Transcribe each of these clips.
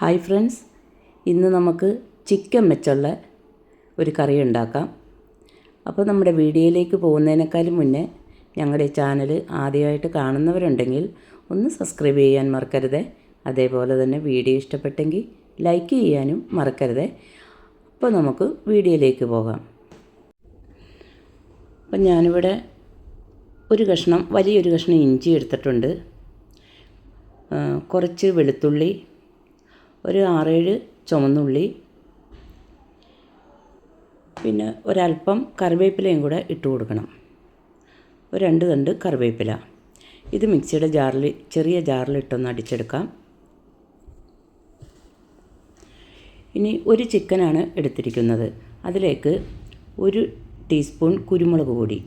Hi friends. ഇന്ന് നമുക്ക് chicken വെച്ചുള്ള ഒരു കറി ഉണ്ടാക്കാം. അപ്പോൾ നമ്മുടെ വീഡിയോയിലേക്ക് പോകുന്നതിനേക്കാളും മുന്നേ ഞങ്ങളുടെ ചാനൽ ആദ്യമായിട്ട് കാണുന്നവരുണ്ടെങ്കിൽ ഒന്ന് സബ്സ്ക്രൈബ് ചെയ്യാൻ മറക്കരുത്. അതേപോലെ തന്നെ വീഡിയോ ഇഷ്ടപ്പെട്ടെങ്കിൽ ലൈക്ക് ചെയ്യാനും മറക്കരുത്. അപ്പോൾ നമുക്ക് വീഡിയോയിലേക്ക് പോകാം. അപ്പം ഞാനിവിടെ ഒരു കഷ്ണം വലിയൊരു കഷ്ണം ഇഞ്ചി എടുത്തിട്ടുണ്ട്. കുറച്ച് വെളുത്തുള്ളി ഒരു ആറേഴ് ചുമന്നുള്ളി പിന്നെ ഒരല്പം കറിവേപ്പിലയും കൂടെ ഇട്ട് കൊടുക്കണം. ഒരു രണ്ട് തണ്ട് കറിവേപ്പില. ഇത് മിക്സിയുടെ ജാറിൽ ചെറിയ ജാറിൽ ജാറിലിട്ടൊന്ന് അടിച്ചെടുക്കാം. ഇനി ഒരു ചിക്കനാണ് എടുത്തിരിക്കുന്നത്. അതിലേക്ക് ഒരു ടീസ്പൂൺ കുരുമുളക് പൊടി.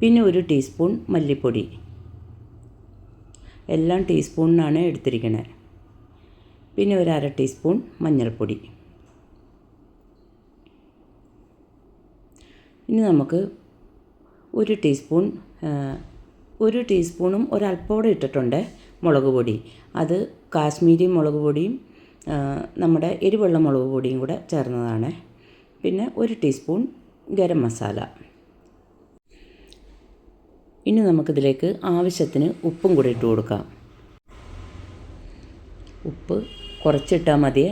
പിന്നെ ഒരു ടീസ്പൂൺ മല്ലിപ്പൊടി. എല്ലാം ടീസ്പൂണിനാണ് എടുത്തിരിക്കുന്നത് പിന്നെ ഒരു അര ടീസ്പൂൺ മഞ്ഞൾപ്പൊടി. ഇനി നമുക്ക് ഒരു ടീസ്പൂൺ ഒരു ടീസ്പൂണും ഒരൽപ്പോടെ ഇട്ടിട്ടുണ്ട് മുളക് പൊടി. അത് കാശ്മീരി മുളക് പൊടിയും നമ്മുടെ എരിവെള്ള മുളക് പൊടിയും കൂടെ ചേർന്നതാണ്. പിന്നെ ഒരു ടീസ്പൂൺ ഗരം മസാല. ഇനി നമുക്കിതിലേക്ക് ആവശ്യത്തിന് ഉപ്പും കൂടി ഇട്ട് കൊടുക്കാം. ഉപ്പ് കുറച്ചിട്ടാൽ മതി.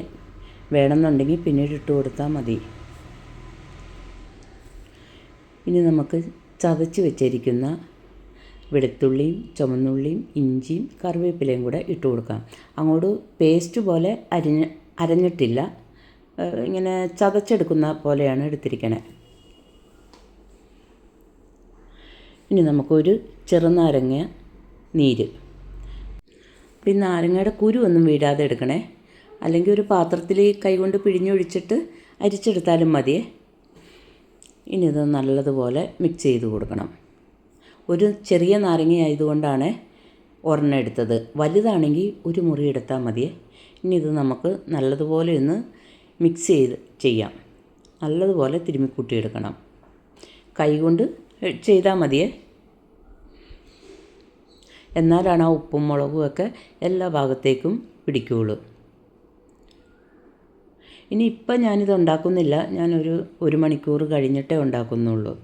വേണമെന്നുണ്ടെങ്കിൽ പിന്നീട് ഇട്ട് കൊടുത്താൽ മതി. ഇനി നമുക്ക് ചതച്ച് വെച്ചിരിക്കുന്ന വെളുത്തുള്ളിയും ചുമന്നുള്ളിയും ഇഞ്ചിയും കറിവേപ്പിലയും കൂടെ ഇട്ട് കൊടുക്കാം. അങ്ങോട്ട് പേസ്റ്റ് പോലെ അരിഞ്ഞ് അരഞ്ഞിട്ടില്ല. ഇങ്ങനെ ചതച്ചെടുക്കുന്ന പോലെയാണ് എടുത്തിരിക്കണേ. ഇനി നമുക്കൊരു ചെറുനാരങ്ങ നീര്. പിന്നെ നാരങ്ങയുടെ കുരു ഒന്നും വീഴാതെ എടുക്കണേ. അല്ലെങ്കിൽ ഒരു പാത്രത്തിൽ കൈകൊണ്ട് പിഴിഞ്ഞൊഴിച്ചിട്ട് അരിച്ചെടുത്താലും മതിയേ. ഇനി ഇത് നല്ലതുപോലെ മിക്സ് ചെയ്ത് കൊടുക്കണം. ഒരു ചെറിയ നാരങ്ങ ആയതുകൊണ്ടാണ് ഒരെണ്ണം എടുത്തത്. വലുതാണെങ്കിൽ ഒരു മുറി എടുത്താൽ മതിയേ. ഇനി ഇത് നമുക്ക് നല്ലതുപോലെ ഒന്ന് മിക്സ് ചെയ്ത് ചെയ്യാം. നല്ലതുപോലെ തിരുമ്മിക്കൂട്ടിയെടുക്കണം കൈകൊണ്ട് ചെയ്താൽ മതിയേ. എന്നാലാണ് ആ ഉപ്പും മുളകും ഒക്കെ എല്ലാ ഭാഗത്തേക്കും പിടിക്കുകയുള്ളൂ. ഇനി ഇപ്പം ഞാനിത് ഉണ്ടാക്കുന്നില്ല. ഞാനൊരു ഒരു മണിക്കൂർ കഴിഞ്ഞിട്ടേ ഉണ്ടാക്കുന്നുള്ളൂ.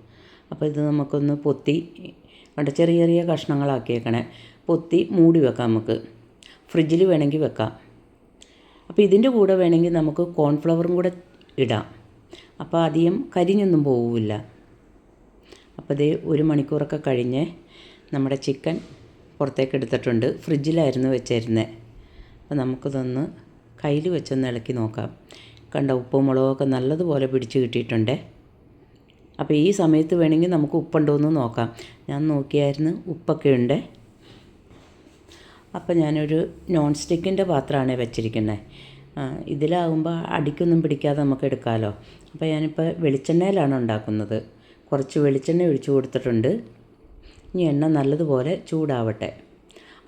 അപ്പോൾ ഇത് നമുക്കൊന്ന് പൊത്തി കണ്ട ചെറിയ ചെറിയ കഷ്ണങ്ങളാക്കിയേക്കണേ. പൊത്തി മൂടി വെക്കാം നമുക്ക്. ഫ്രിഡ്ജിൽ വേണമെങ്കിൽ വെക്കാം. അപ്പോൾ ഇതിന്റെ കൂടെ വേണമെങ്കിൽ നമുക്ക് കോൺഫ്ലവറും കൂടെ ഇടാം. അപ്പോൾ അധികം കരിഞ്ഞൊന്നും പോവില്ല. അപ്പോൾ ഇത് ഒരു മണിക്കൂറൊക്കെ കഴിഞ്ഞ് നമ്മുടെ ചിക്കൻ പുറത്തേക്ക് എടുത്തിട്ടുണ്ട്. ഫ്രിഡ്ജിലായിരുന്നു വെച്ചിരുന്നത്. അപ്പോൾ നമുക്കിതൊന്ന് കയ്യിൽ വെച്ചൊന്ന് ഇളക്കി നോക്കാം. കണ്ട ഉപ്പും മുളകൊക്കെ നല്ലതുപോലെ പിടിച്ച് കിട്ടിയിട്ടുണ്ട്. അപ്പോൾ ഈ സമയത്ത് വേണമെങ്കിൽ നമുക്ക് ഉപ്പുണ്ടോ എന്ന് നോക്കാം. ഞാൻ നോക്കിയായിരുന്നു ഉപ്പൊക്കെ ഉണ്ട് അപ്പോൾ ഞാനൊരു നോൺ സ്റ്റിക്കിന്റെ പാത്രമാണ് വെച്ചിരിക്കുന്നത്. ഇതിലാകുമ്പോൾ അടിക്കൊന്നും പിടിക്കാതെ നമുക്ക് എടുക്കാമല്ലോ അപ്പോൾ ഞാനിപ്പോൾ വെളിച്ചെണ്ണയിലാണ് ഉണ്ടാക്കുന്നത്. കുറച്ച് വെളിച്ചെണ്ണ ഒഴിച്ചു കൊടുത്തിട്ടുണ്ട്. ഇനി എണ്ണ നല്ലതുപോലെ ചൂടാവട്ടെ.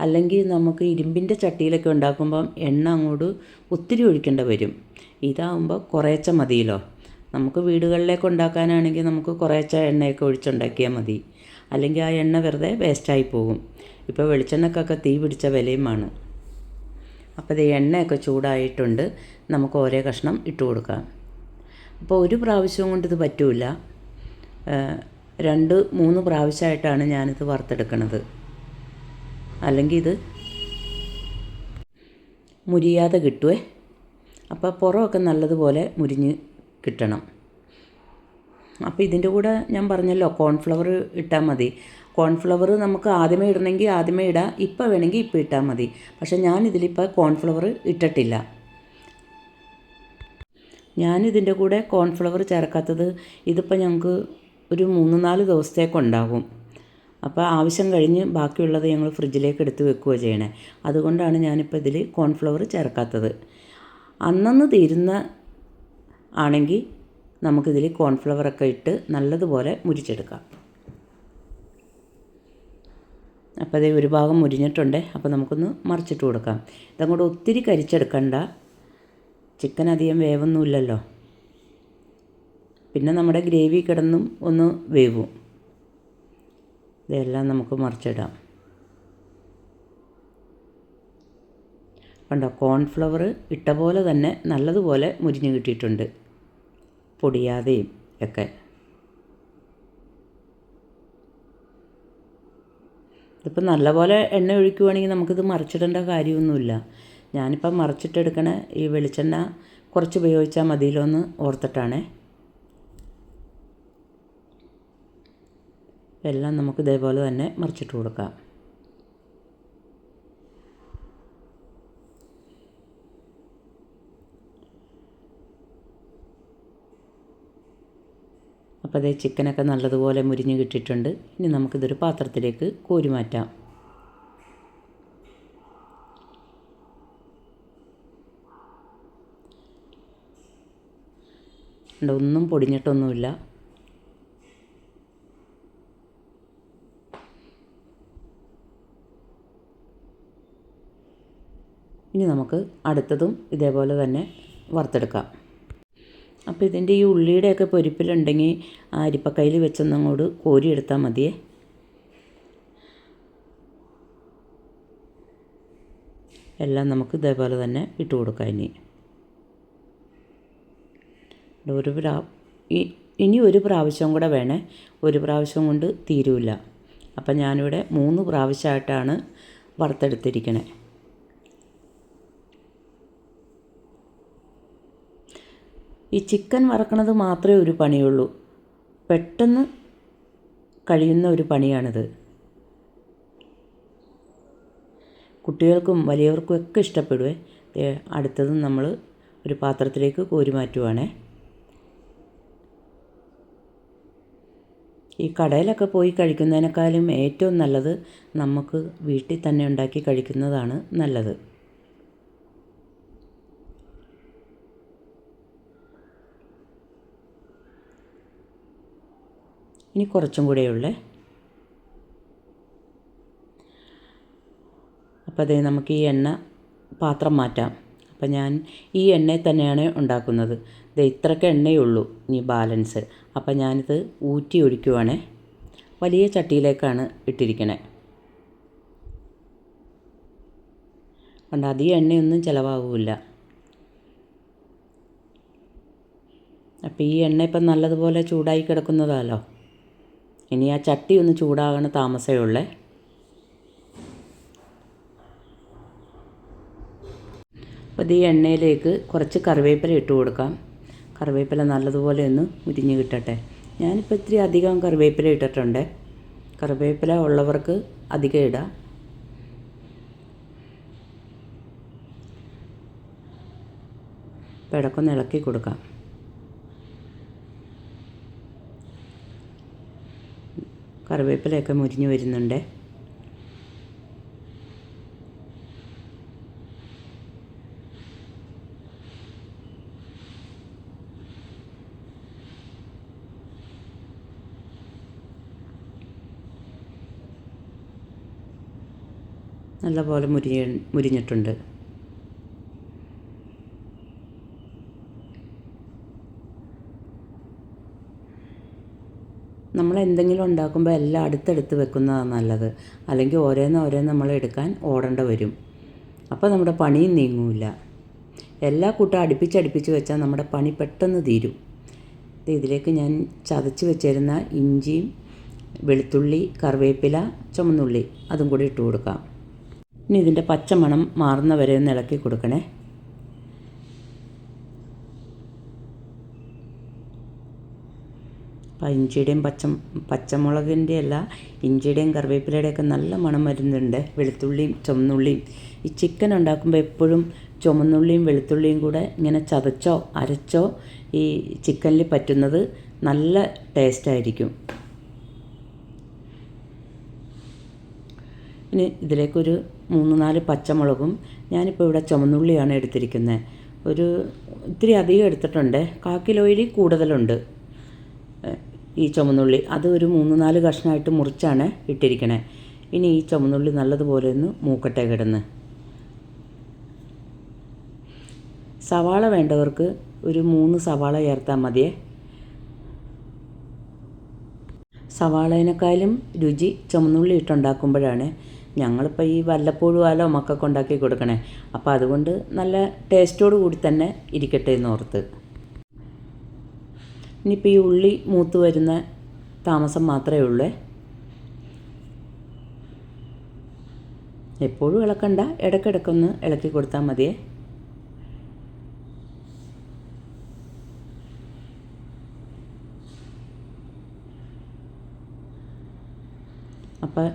അല്ലെങ്കിൽ നമുക്ക് ഇരുമ്പിന്റെ ചട്ടിയിലൊക്കെ ഉണ്ടാക്കുമ്പം എണ്ണ അങ്ങോട്ട് ഒത്തിരി ഒഴിക്കേണ്ട വരും. ഇതാകുമ്പോൾ കുറേച്ച മതിയല്ലോ. നമുക്ക് വീടുകളിലേക്ക് ഉണ്ടാക്കാനാണെങ്കിൽ നമുക്ക് കുറേച്ച എണ്ണയൊക്കെ ഒഴിച്ചുണ്ടാക്കിയാൽ മതി. അല്ലെങ്കിൽ ആ എണ്ണ വെറുതെ വേസ്റ്റായി പോകും. ഇപ്പോൾ വെളിച്ചെണ്ണക്കൊക്കെ തീ പിടിച്ച വിലയുമാണ് അപ്പോൾ ഇത് എണ്ണയൊക്കെ ചൂടായിട്ടുണ്ട്. നമുക്ക് ഓരോ കഷ്ണം ഇട്ട് കൊടുക്കാം. അപ്പോൾ ഒരു പ്രാവശ്യം കൊണ്ട് ഇത് പറ്റൂല. രണ്ട് മൂന്ന് പ്രാവശ്യമായിട്ടാണ് ഞാനിത് വറുത്തെടുക്കുന്നത് അല്ലെങ്കിൽ ഇത് മുരിയാതെ കിട്ടുവേ. അപ്പോൾ പുറമൊക്കെ നല്ലതുപോലെ മുരിഞ്ഞ് കിട്ടണം. അപ്പോൾ ഇതിന്റെ കൂടെ ഞാൻ പറഞ്ഞല്ലോ കോൺഫ്ലവർ ഇട്ടാൽ മതി. കോൺഫ്ലവർ നമുക്ക് ആദ്യമേ ഇടണമെങ്കിൽ ആദ്യമേ ഇടാം ഇപ്പോൾ വേണമെങ്കിൽ ഇപ്പോൾ ഇട്ടാൽ മതി. പക്ഷേ ഞാനിതിലിപ്പോൾ കോൺഫ്ലവർ ഇട്ടിട്ടില്ല. ഞാനിതിന്റെ കൂടെ കോൺഫ്ലവർ ചേർക്കാത്തത് ഇതിപ്പോൾ ഞങ്ങൾക്ക് ഒരു മൂന്ന് നാല് ദിവസത്തേക്കുണ്ടാകും അപ്പോൾ ആവശ്യം കഴിഞ്ഞ് ബാക്കിയുള്ളത് ഞങ്ങൾ ഫ്രിഡ്ജിലേക്ക് എടുത്ത് വെക്കുകയോ ചെയ്യണേ അതുകൊണ്ടാണ് ഞാനിപ്പോൾ ഇതിൽ കോൺഫ്ലവർ ചേർക്കാത്തത്. അന്നന്ന് തീരുന്ന ആണെങ്കിൽ നമുക്കിതിൽ കോൺഫ്ലവറൊക്കെ ഇട്ട് നല്ലതുപോലെ മുരിച്ചെടുക്കാം. അപ്പോൾ അതേ ഒരു ഭാഗം മുരിഞ്ഞിട്ടുണ്ട്. അപ്പോൾ നമുക്കൊന്ന് മറിച്ചിട്ട് കൊടുക്കാം. ഇതങ്ങോട്ട് ഒത്തിരി കരിച്ചെടുക്കണ്ട. ചിക്കൻ അധികം വേവൊന്നുമില്ലല്ലോ. പിന്നെ നമ്മുടെ ഗ്രേവി കിടന്നും ഒന്ന് വേവും. ഇതെല്ലാം നമുക്ക് മറിച്ചിടാം. കണ്ടോ കോൺഫ്ലവർ ഇട്ട പോലെ തന്നെ നല്ലതുപോലെ മുരിഞ്ഞ് കിട്ടിയിട്ടുണ്ട്. പൊടിയാതെയും ഒക്കെ. ഇതിപ്പോൾ നല്ലപോലെ എണ്ണ ഒഴിക്കുവാണെങ്കിൽ നമുക്കിത് മറിച്ചിടേണ്ട കാര്യമൊന്നുമില്ല. ഞാനിപ്പം മറിച്ചിട്ടെടുക്കണ ഈ വെളിച്ചെണ്ണ കുറച്ച് ഉപയോഗിച്ചാൽ മതിയല്ലോ എന്ന് ഓർത്തിട്ടാണേ. എല്ലാം നമുക്ക് ഇതേപോലെ തന്നെ മറിച്ചിട്ട് കൊടുക്കാം. അപ്പോൾ അതേ ചിക്കനൊക്കെ നല്ലതുപോലെ മുരിഞ്ഞ് കിട്ടിയിട്ടുണ്ട്. ഇനി നമുക്കിതൊരു പാത്രത്തിലേക്ക് കോരി മാറ്റാം. ഒന്നും പൊടിഞ്ഞിട്ടൊന്നുമില്ല. ഇനി നമുക്ക് അടുത്തതും ഇതേപോലെ തന്നെ വറുത്തെടുക്കാം. അപ്പോൾ ഇതിന്റെ ഈ ഉള്ളിയുടെയൊക്കെ പൊരിപ്പിലുണ്ടെങ്കിൽ ആ അരിപ്പക്കയിൽ വെച്ചൊന്നങ്ങോട്ട് കോരിയെടുത്താൽ മതിയേ. എല്ലാം നമുക്ക് ഇതേപോലെ തന്നെ ഇട്ട് കൊടുക്കാം ഇനി. ഒരു പ്രാ ഇനി ഒരു പ്രാവശ്യം കൂടെ വേണേ. ഒരു പ്രാവശ്യം കൊണ്ട് തീരൂല. അപ്പം ഞാനിവിടെ മൂന്ന് പ്രാവശ്യമായിട്ടാണ് വറുത്തെടുത്തിരിക്കണേ. ഈ ചിക്കൻ വറക്കണത് മാത്രമേ ഒരു പണിയുള്ളൂ. പെട്ടെന്ന് കഴിയുന്ന ഒരു പണിയാണിത്. കുട്ടികൾക്കും വലിയവർക്കും ഒക്കെ ഇഷ്ടപ്പെടുവേ. അടുത്തത് നമ്മൾ ഒരു പാത്രത്തിലേക്ക് കോരി മാറ്റുവാണേ. ഈ കടയിലൊക്കെ പോയി കഴിക്കുന്നതിനേക്കാളും ഏറ്റവും നല്ലത് നമുക്ക് വീട്ടിൽ തന്നെ ഉണ്ടാക്കി കഴിക്കുന്നതാണ് നല്ലത്. ഇനി കുറച്ചും കൂടെയുള്ളേ അപ്പോൾ അതേ നമുക്ക് ഈ എണ്ണ പാത്രം മാറ്റാം. അപ്പം ഞാൻ ഈ എണ്ണയിൽ തന്നെയാണ് ഉണ്ടാക്കുന്നത്. ഇത് ഇത്രയ്ക്ക് എണ്ണയേ ഉള്ളൂ ഇനി ബാലൻസ്. അപ്പം ഞാനിത് ഊറ്റി ഒഴിക്കുവാണേ. വലിയ ചട്ടിയിലേക്കാണ് ഇട്ടിരിക്കണേ. കണ്ട അധികം എണ്ണയൊന്നും ചിലവാകില്ല. അപ്പോൾ ഈ എണ്ണ ഇപ്പം നല്ലതുപോലെ ചൂടായി കിടക്കുന്നതാണല്ലോ ഇനി ആ ചട്ടി ഒന്ന് ചൂടാകണ താമസമേ ഉള്ളേ. അപ്പോൾ ഈ എണ്ണയിലേക്ക് കുറച്ച് കറിവേപ്പില ഇട്ട് കൊടുക്കാം. കറിവേപ്പില നല്ലതുപോലെ ഒന്ന് ഉരിഞ്ഞ് കിട്ടട്ടെ. ഞാനിപ്പോൾ ഇത്തിരി അധികം കറിവേപ്പില ഇട്ടിട്ടുണ്ട്. കറിവേപ്പില ഉള്ളവർക്ക് അധികം ഇടാം. അപ്പോൾ ഇടയ്ക്കൊന്ന് ഇളക്കി കൊടുക്കാം. കറിവേപ്പിലയൊക്കെ മുരിഞ്ഞു വരുന്നുണ്ട്. നല്ലപോലെ മുരിഞ്ഞ് മുരിഞ്ഞിട്ടുണ്ട് നമ്മൾ എന്തെങ്കിലും ഉണ്ടാക്കുമ്പോൾ എല്ലാം അടുത്തെടുത്ത് വെക്കുന്നതാണ് നല്ലത്. അല്ലെങ്കിൽ ഓരോന്ന് ഓരോന്ന് നമ്മൾ എടുക്കാൻ ഓടേണ്ട വരും. അപ്പോൾ നമ്മുടെ പണിയും നീങ്ങൂല. എല്ലാ കൂട്ടം അടുപ്പിച്ചടുപ്പിച്ച് വെച്ചാൽ നമ്മുടെ പണി പെട്ടെന്ന് തീരും. ഇതിലേക്ക് ഞാൻ ചതച്ച് വെച്ചിരുന്ന ഇഞ്ചിയും വെളുത്തുള്ളി കറിവേപ്പില ചുമന്നുള്ളി അതും കൂടി ഇട്ട് കൊടുക്കാം. ഇനി ഇതിന്റെ പച്ചമണം മാറുന്ന വരെ ഒന്ന് ഇളക്കി കൊടുക്കണേ. അപ്പോൾ ഇഞ്ചിയുടെയും പച്ച പച്ചമുളകിന്റെ അല്ല ഇഞ്ചിയുടെയും കറിവേപ്പിലയുടെയൊക്കെ നല്ല മണം വരുന്നുണ്ട്. വെളുത്തുള്ളിയും ചുമന്നുള്ളിയും ഈ ചിക്കൻ ഉണ്ടാക്കുമ്പോൾ എപ്പോഴും ചുമന്നുള്ളിയും വെളുത്തുള്ളിയും കൂടെ ഇങ്ങനെ ചതച്ചോ അരച്ചോ ഈ ചിക്കനിൽ പറ്റുന്നത് നല്ല ടേസ്റ്റായിരിക്കും ഇനി ഇതിലേക്കൊരു മൂന്ന് നാല് പച്ചമുളകും ഞാനിപ്പോൾ ഇവിടെ ചുമന്നുള്ളിയാണ് എടുത്തിരിക്കുന്നത് ഒരു ഇത്തിരി അധികം എടുത്തിട്ടുണ്ട്. കാ കിലോയിൽ കൂടുതലുണ്ട്. ഈ ചുമന്നുള്ളി. അത് ഒരു മൂന്ന് നാല് കഷ്ണമായിട്ട് മുറിച്ചാണ് ഇട്ടിരിക്കണേ. ഇനി ഈ ചുമന്നുള്ളി നല്ലതുപോലെ ഒന്ന് മൂക്കട്ടെ കിടന്ന്. സവാള വേണ്ടവർക്ക് ഒരു മൂന്ന് സവാള ചേർത്താൽ മതിയേ. സവാളേനേക്കാളും രുചി ചുമന്നുള്ളി ഇട്ടുണ്ടാക്കുമ്പോഴാണ് ഞങ്ങളിപ്പോൾ ഈ വല്ലപ്പോഴും ആലോ മക്കൾക്ക് ഉണ്ടാക്കി കൊടുക്കണേ. അപ്പോൾ അതുകൊണ്ട് നല്ല ടേസ്റ്റോടു കൂടി തന്നെ ഇരിക്കട്ടെ എന്ന് ഓർത്ത് ഇനിയിപ്പോൾ ഈ ഉള്ളി മൂത്ത് വരുന്ന താമസം മാത്രമേ ഉള്ളൂ. എപ്പോഴും ഇളക്കണ്ട. ഇടയ്ക്കിടയ്ക്കൊന്ന് ഇളക്കി കൊടുത്താൽ മതിയേ. അപ്പോൾ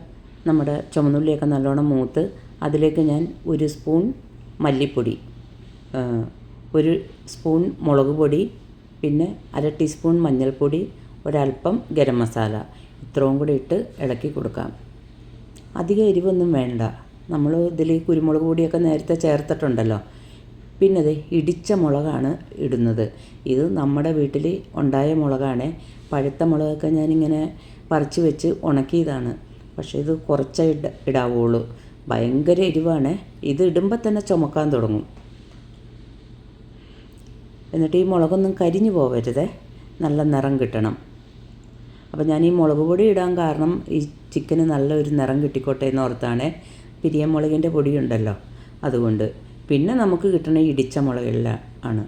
നമ്മുടെ ചുമന്നുള്ളിയൊക്കെ നല്ലോണം മൂത്ത് അതിലേക്ക് ഞാൻ ഒരു സ്പൂൺ മല്ലിപ്പൊടി ഒരു സ്പൂൺ മുളക് പൊടി പിന്നെ അര ടീസ്പൂൺ മഞ്ഞൾപ്പൊടി ഒരൽപ്പം ഗരം മസാല ഇത്രയും കൂടി ഇട്ട് ഇളക്കി കൊടുക്കാം. അധികം എരിവൊന്നും വേണ്ട. നമ്മൾ ഇതിൽ കുരുമുളക് പൊടിയൊക്കെ നേരത്തെ ചേർത്തിട്ടുണ്ടല്ലോ. പിന്നെ അത് ഇടിച്ച മുളകാണ് ഇടുന്നത്. ഇത് നമ്മുടെ വീട്ടിൽ ഉണ്ടായ മുളകാണ്. പഴുത്ത മുളകൊക്കെ ഞാനിങ്ങനെ പറിച്ച് വെച്ച് ഉണക്കിയതാണ്. പക്ഷേ ഇത് കുറച്ചേ ഇട ഇടാവുള്ളൂ. ഭയങ്കര എരിവാണ്. ഇത് ഇടുമ്പോൾ തന്നെ ചുമക്കാൻ തുടങ്ങും. എന്നിട്ട് ഈ മുളകൊന്നും കരിഞ്ഞു പോവരുത്. നല്ല നിറം കിട്ടണം. അപ്പോൾ ഞാൻ ഈ മുളക് പൊടി ഇടാൻ കാരണം ഈ ചിക്കന് നല്ലൊരു നിറം കിട്ടിക്കോട്ടെ എന്ന് ഓർത്താണ് പിരിയൻ മുളകിന്റെ പൊടിയുണ്ടല്ലോ അതുകൊണ്ട്. പിന്നെ നമുക്ക് കിട്ടണ ഇടിച്ച മുളകെല്ലാം ആണ്.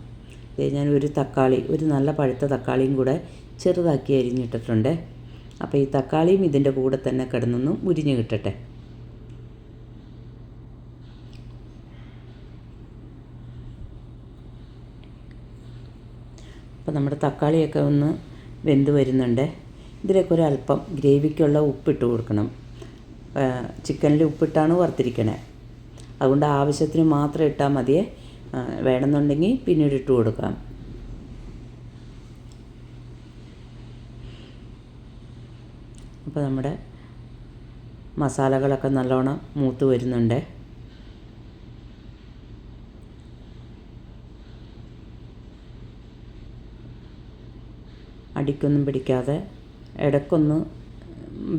ഞാൻ ഒരു തക്കാളി ഒരു നല്ല പഴുത്ത തക്കാളിയും കൂടെ ചെറുതാക്കി അരിഞ്ഞിട്ടിട്ടുണ്ട്. അപ്പോൾ ഈ തക്കാളിയും ഇതിന്റെ കൂടെ തന്നെ കിടന്നൊന്ന് മുരിഞ്ഞ് കിട്ടട്ടെ. അപ്പോൾ നമ്മുടെ തക്കാളിയൊക്കെ ഒന്ന് വെന്ത് വരുന്നുണ്ട്. ഇതിലേക്ക് ഒരു അല്പം ഗ്രേവിക്കുള്ള ഉപ്പിട്ട് കൊടുക്കണം. ചിക്കനിൽ ഉപ്പിട്ടാണ് വറുത്തിരിക്കണേ. അതുകൊണ്ട് ആവശ്യത്തിന് മാത്രം ഇട്ടാൽ മതിയേ. വേണമെന്നുണ്ടെങ്കിൽ പിന്നീട് ഇട്ട് കൊടുക്കാം. അപ്പോൾ നമ്മുടെ മസാലകളൊക്കെ നല്ലോണം മൂത്ത് വരുന്നുണ്ട്. അടിക്കൊന്നും പിടിക്കാതെ ഇടയ്ക്കൊന്ന്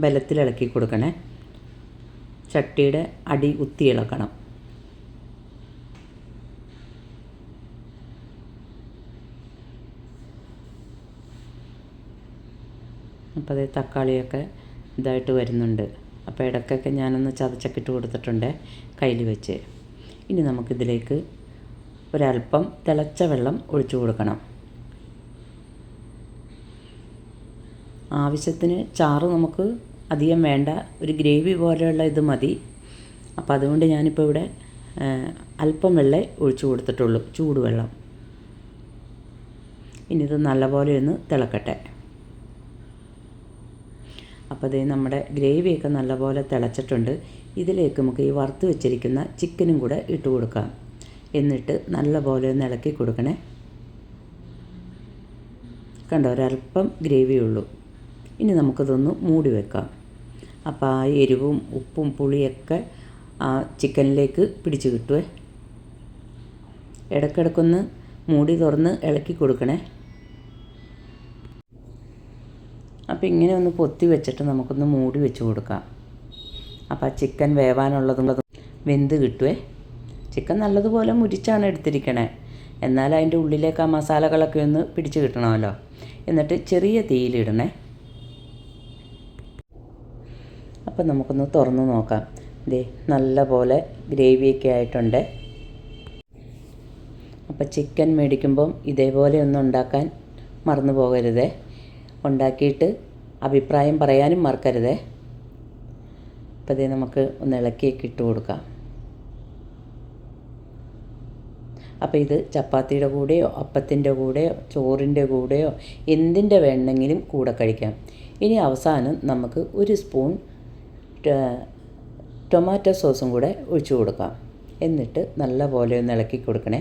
ബലത്തിൽ ഇളക്കി കൊടുക്കണേ. ചട്ടിയുടെ അടി കുത്തി ഇളക്കണം. അപ്പോൾ അതേ തക്കാളിയൊക്കെ ഇതായിട്ട് വരുന്നുണ്ട്. അപ്പോൾ ഇടയ്ക്കൊക്കെ ഞാനൊന്ന് ചതച്ചൊക്കെ ഇട്ട് കൊടുത്തിട്ടുണ്ട് കയ്യിൽ വെച്ച്. ഇനി നമുക്കിതിലേക്ക് ഒരല്പം തിളച്ച വെള്ളം ഒഴിച്ചു കൊടുക്കണം. ആവശ്യത്തിന് ചാറ് നമുക്ക് അധികം വേണ്ട. ഒരു ഗ്രേവി പോലെയുള്ള ഇത് മതി. അപ്പോൾ അതുകൊണ്ട് ഞാനിപ്പോൾ ഇവിടെ അല്പം വെള്ളം ഒഴിച്ചു കൊടുത്തിട്ടുള്ളൂ. ചൂടുവെള്ളം. ഇനി ഇത് നല്ലപോലെ ഒന്ന് തിളക്കട്ടെ. അപ്പോൾ ഇത് നമ്മുടെ ഗ്രേവിയൊക്കെ നല്ലപോലെ തിളച്ചിട്ടുണ്ട്. ഇതിലേക്ക് നമുക്ക് ഈ വറുത്ത് വെച്ചിരിക്കുന്ന ചിക്കനും കൂടെ ഇട്ട് കൊടുക്കാം. എന്നിട്ട് നല്ലപോലെ ഒന്ന് ഇളക്കി കൊടുക്കണേ. കണ്ടോ ഒരല്പം ഗ്രേവിയേ ഉള്ളൂ. ഇനി നമുക്കതൊന്ന് മൂടി വെക്കാം. അപ്പോൾ ആ എരിവും ഉപ്പും പുളിയൊക്കെ ആ ചിക്കനിലേക്ക് പിടിച്ച് കിട്ടുവേ. ഇടയ്ക്കിടയ്ക്കൊന്ന് മൂടി തുറന്ന് ഇളക്കി കൊടുക്കണേ. അപ്പോൾ ഇങ്ങനെ ഒന്ന് പൊത്തി വെച്ചിട്ട് നമുക്കൊന്ന് മൂടി വെച്ച് കൊടുക്കാം. അപ്പോൾ ആ ചിക്കൻ വേവാനുള്ളതും വെന്ത് കിട്ടുവേ. ചിക്കൻ നല്ലതുപോലെ മുരിച്ചാണ് എടുത്തിരിക്കണേ. എന്നാൽ അതിന്റെ ഉള്ളിലേക്ക് ആ മസാലകളൊക്കെ ഒന്ന് പിടിച്ച് കിട്ടണമല്ലോ. എന്നിട്ട് ചെറിയ തീയിലിടണേ അപ്പം നമുക്കൊന്ന് തുറന്ന് നോക്കാം. ദേ നല്ല പോലെ ഗ്രേവിയൊക്കെ ആയിട്ടുണ്ട്. അപ്പോൾ ചിക്കൻ മേടിക്കുമ്പം ഇതേപോലെ ഒന്ന് ഉണ്ടാക്കാൻ മറന്നു പോകരുതേ. ഉണ്ടാക്കിയിട്ട് അഭിപ്രായം പറയാനും മറക്കരുതേ. അപ്പോൾ ഇതേ നമുക്ക് ഒന്ന് ഇളക്കിയൊക്കെ ഇട്ട് കൊടുക്കാം. അപ്പോൾ ഇത് ചപ്പാത്തിയുടെ കൂടെയോ അപ്പത്തിന്റെ കൂടെയോ ചോറിന്റെ കൂടെയോ എന്തിന്റെ വേണമെങ്കിലും കൂടെ കഴിക്കാം. ഇനി അവസാനം നമുക്ക് ഒരു സ്പൂൺ ടൊമാറ്റോ സോസും കൂടെ ഒഴിച്ചു കൊടുക്കാം. എന്നിട്ട് നല്ല പോലെ ഒന്ന് ഇളക്കി കൊടുക്കണേ.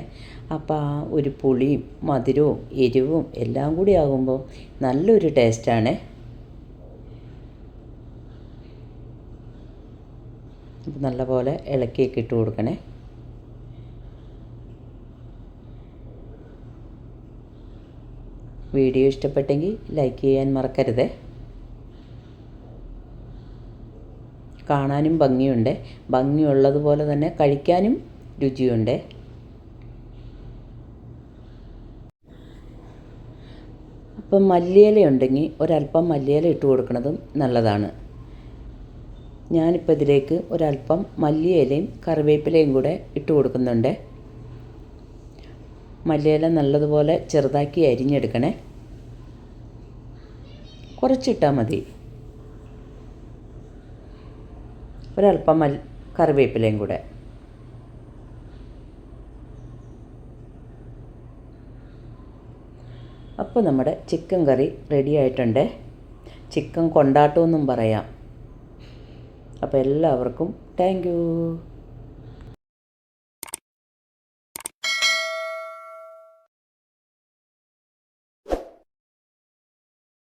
അപ്പോൾ ആ ഒരു പുളിയും മധുരവും എരിവും എല്ലാം കൂടി ആകുമ്പോൾ നല്ലൊരു ടേസ്റ്റാണ്. നല്ല പോലെ ഇളക്കിയൊക്കെ ഇട്ട് കൊടുക്കണേ. വീഡിയോ ഇഷ്ടപ്പെട്ടെങ്കിൽ ലൈക്ക് ചെയ്യാൻ മറക്കരുതേ. കാണാനും ഭംഗിയുണ്ട്. ഭംഗിയുള്ളതുപോലെ തന്നെ കഴിക്കാനും രുചിയുണ്ട്. അപ്പം മല്ലിയില ഉണ്ടെങ്കിൽ ഒരല്പം മല്ലിയില ഇട്ട് കൊടുക്കുന്നതും നല്ലതാണ്. ഞാനിപ്പോൾ ഇതിലേക്ക് ഒരല്പം മല്ലിയിലയും കറിവേപ്പിലയും കൂടെ ഇട്ട് കൊടുക്കുന്നുണ്ട്. മല്ലിയില നല്ലതുപോലെ ചെറുതാക്കി അരിഞ്ഞെടുക്കണേ. കുറച്ചിട്ടാൽ മതി. ഒരല്പം മൽ കറിവേപ്പിലയും കൂടെ. അപ്പോൾ നമ്മുടെ ചിക്കൻ കറി റെഡി ആയിട്ടുണ്ട്. ചിക്കൻ കൊണ്ടാട്ടമെന്നും പറയാം. അപ്പോൾ എല്ലാവർക്കും താങ്ക്